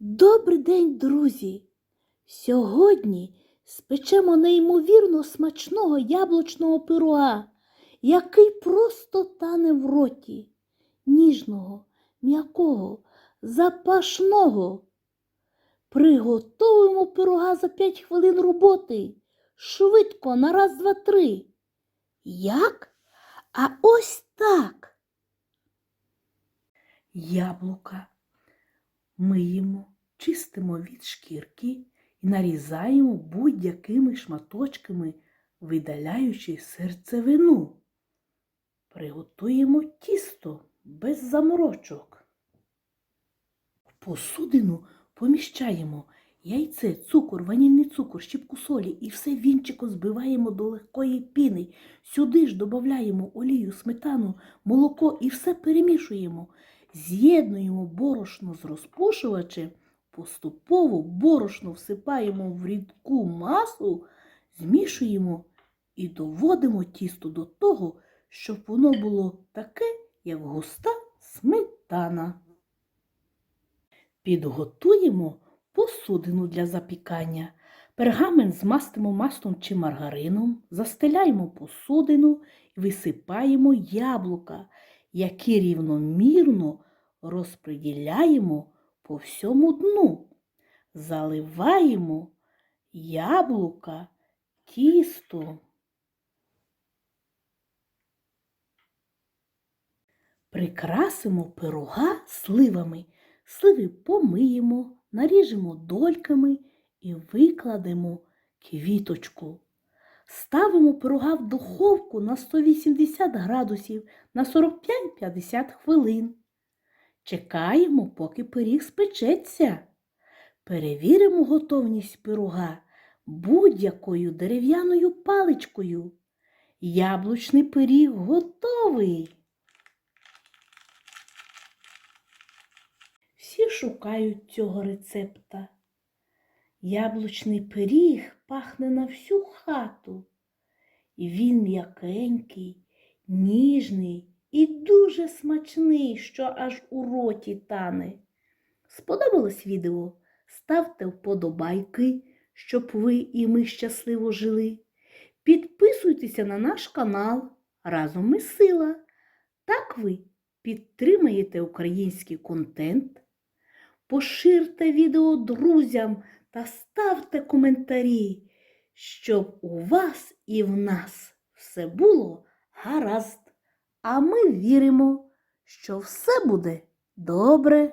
Добрий день, друзі! Сьогодні спечемо неймовірно смачного яблучного пирога, який просто тане в роті, ніжного, м'якого, запашного. Приготуємо пирога за 5 хвилин роботи. Швидко на раз, два, три. Як? А ось так. Яблука миємо, чистимо від шкірки і нарізаємо будь-якими шматочками, видаляючи серцевину. Приготуємо тісто без заморочок. В посудину поміщаємо яйце, цукор, ванільний цукор, щіпку солі і все вінчиком збиваємо до легкої піни. Сюди ж додаємо олію, сметану, молоко і все перемішуємо. З'єднуємо борошно з розпушувачем, поступово борошно всипаємо в рідку масу, змішуємо і доводимо тісто до того, щоб воно було таке, як густа сметана. Підготуємо посудину для запікання. Пергамент змастимо маслом чи маргарином, застеляємо посудину і висипаємо яблука, які рівномірно розподіляємо по всьому дну. Заливаємо яблука тісто. Прикрасимо пирога сливами. Сливи помиємо, наріжемо дольками і викладемо квіточку. Ставимо пирога в духовку на 180 градусів на 45-50 хвилин. Чекаємо, поки пиріг спечеться. Перевіримо готовність пирога будь-якою дерев'яною паличкою. Яблучний пиріг готовий. Всі шукають цього рецепта. Яблучний пиріг пахне на всю хату. І він м'якенький, ніжний і дуже смачний, що аж у роті тане. Сподобалось відео? Ставте вподобайки, щоб ви і ми щасливо жили. Підписуйтеся на наш канал Разом ми сила. Так ви підтримаєте український контент. Поширте відео друзям та ставте коментарі, щоб у вас і в нас все було гаразд. А ми віримо, що все буде добре.